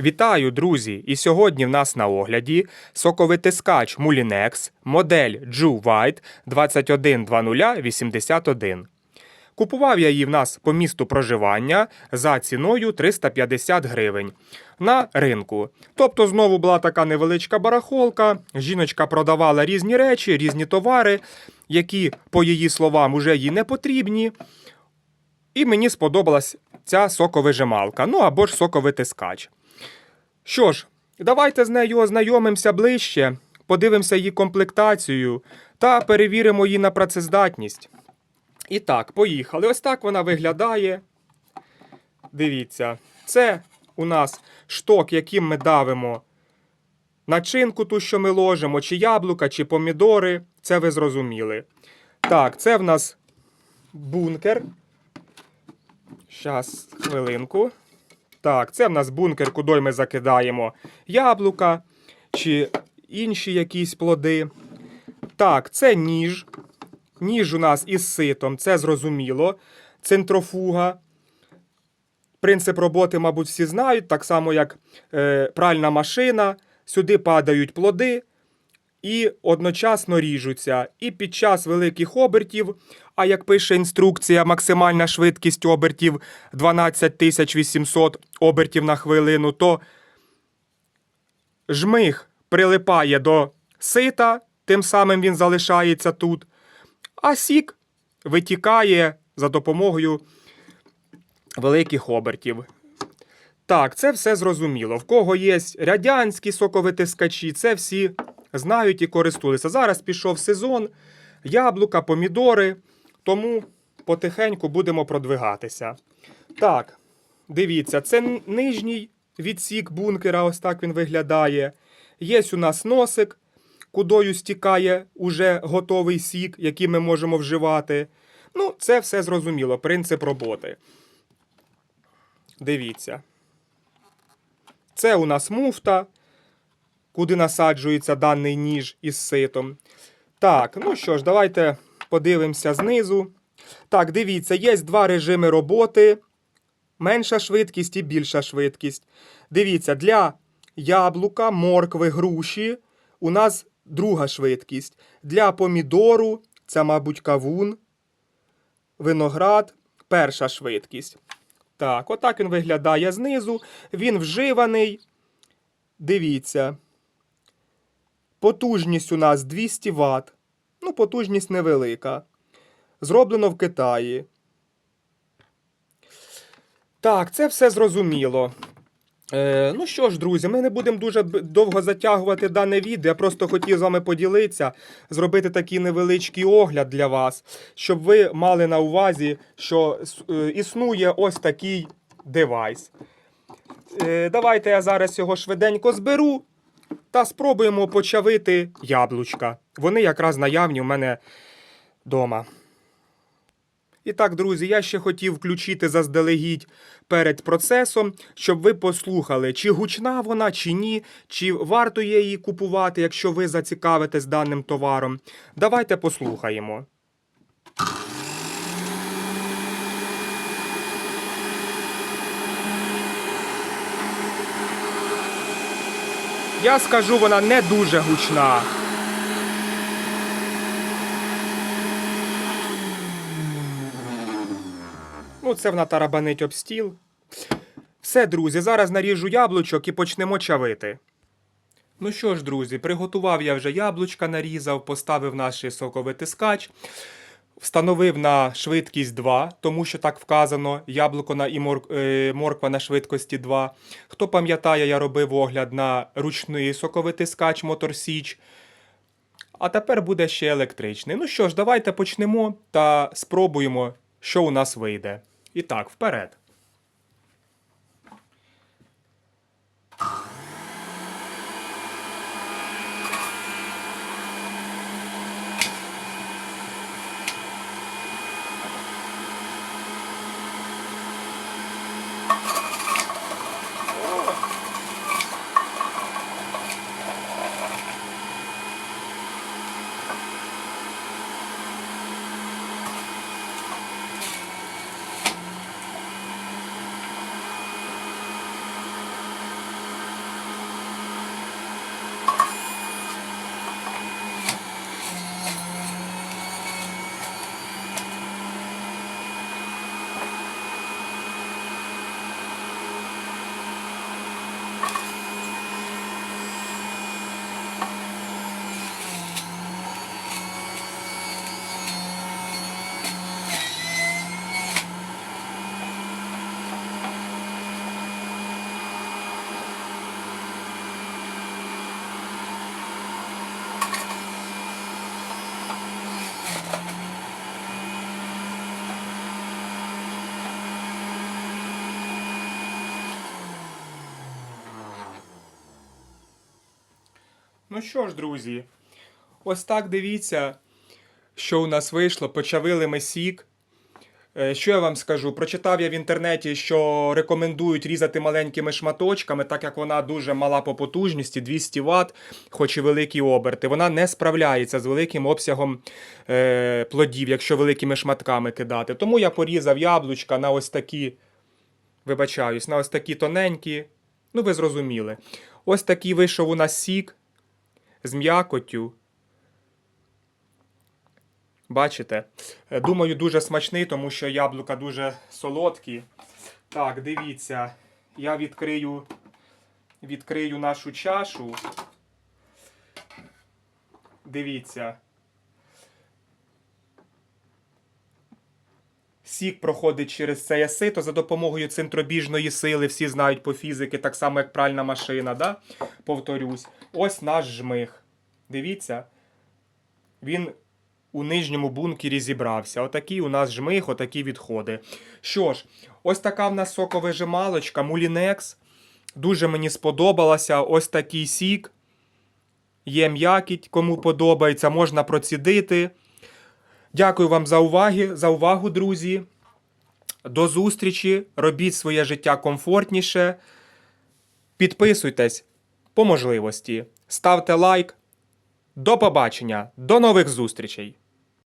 Вітаю, друзі! І сьогодні в нас на огляді соковитискач Mulinex, модель Jew White 212081. Купував я її в нас по місту проживання за ціною 350 гривень на ринку. Тобто знову була така невеличка барахолка. Жіночка продавала різні речі, різні товари, які, по її словам, уже їй не потрібні. І мені сподобалась ця соковижималка, ну або ж соковитискач. Що ж, давайте з нею ознайомимося ближче, подивимося її комплектацію та перевіримо її на працездатність. І так, поїхали. Ось так вона виглядає. Дивіться, це у нас шток, яким ми давимо начинку, ту, що ми ложимо, чи яблука, чи помідори. Це ви зрозуміли. Так, це в нас бункер. Щас, хвилинку. Так, це в нас бункер, куди ми закидаємо яблука чи інші якісь плоди. Так, це ніж. Ніж у нас із ситом, це зрозуміло. Центрофуга. Принцип роботи, мабуть, всі знають, так само, як е, пральна машина. Сюди падають плоди і одночасно ріжуться. І під час великих обертів, а як пише інструкція, максимальна швидкість обертів 12800 обертів на хвилину, то жмих прилипає до сита, тим самим він залишається тут, а сік витікає за допомогою великих обертів. Так, це все зрозуміло. В кого є радянські соковитискачі, це всі знають і користуються. Зараз пішов сезон, яблука, помідори, тому потихеньку будемо продвигатися. Так, дивіться, це нижній відсік бункера, ось так він виглядає. Є у нас носик, кудою стікає уже готовий сік, який ми можемо вживати. Ну, це все зрозуміло, принцип роботи. Дивіться. Це у нас муфта, куди насаджується даний ніж із ситом. Так, ну що ж, давайте подивимося знизу. Так, дивіться, є два режими роботи. Менша швидкість і більша швидкість. Дивіться, для яблука, моркви, груші у нас друга швидкість. Для помідору, це, мабуть, кавун, виноград, перша швидкість. Так, отак він виглядає знизу. Він вживаний. Дивіться. Потужність у нас 200 Вт. Ну, потужність невелика. Зроблено в Китаї. Так, це все зрозуміло. Е, ну що ж, друзі, ми не будемо дуже довго затягувати дане відео. Я просто хотів з вами поділитися, зробити такий невеличкий огляд для вас, щоб ви мали на увазі, що е, існує ось такий девайс. Е, давайте я зараз його швиденько зберу та спробуємо почавити яблучка. Вони якраз наявні у мене вдома. І так, друзі, я ще хотів включити заздалегідь перед процесом, щоб ви послухали, чи гучна вона, чи ні, чи варто її купувати, якщо ви зацікавитесь даним товаром. Давайте послухаємо. Я скажу, вона не дуже гучна. Ну, це вона тарабанить об стіл. Все, друзі, зараз наріжу яблучок і почнемо чавити. Ну що ж, друзі, приготував я вже яблучка, нарізав, поставив наш соковитискач, встановив на швидкість 2, тому що так вказано, яблуко на і е, морква на швидкості 2. Хто пам'ятає, я робив огляд на ручний соковитискач скач Січ. А тепер буде ще електричний. Ну що ж, давайте почнемо та спробуємо, що у нас вийде. І так, вперед. Ну що ж, друзі, ось так дивіться, що у нас вийшло. Почавили ми сік. Е, Що я вам скажу? Прочитав я в інтернеті, що рекомендують різати маленькими шматочками, так як вона дуже мала по потужності, 200 Вт, хоч і великі оберти. Вона не справляється з великим обсягом е, плодів, якщо великими шматками кидати. Тому я порізав яблучка на ось такі, вибачаюсь, на ось такі тоненькі. Ну, ви зрозуміли. Ось такий вийшов у нас сік з м'якотю. Бачите? Е, Думаю, дуже смачний, тому що яблука дуже солодкі. Так, дивіться, я відкрию, відкрию нашу чашу. Дивіться. Сік проходить через це сито за допомогою центробіжної сили. Всі знають по фізики, так само як пральна машина. Да? Повторюсь. Ось наш жмих. Дивіться. Він у нижньому бункері зібрався. Отакий у нас жмих, отакі відходи. Що ж, ось така в нас соковижималочка, мулінекс. Дуже мені сподобалася. Ось такий сік. Є м'якіть, кому подобається, можна процідити. Дякую вам за уваги, за увагу, друзі. До зустрічі. Робіть своє життя комфортніше. Підписуйтесь по можливості. Ставте лайк. До побачення, до нових зустрічей!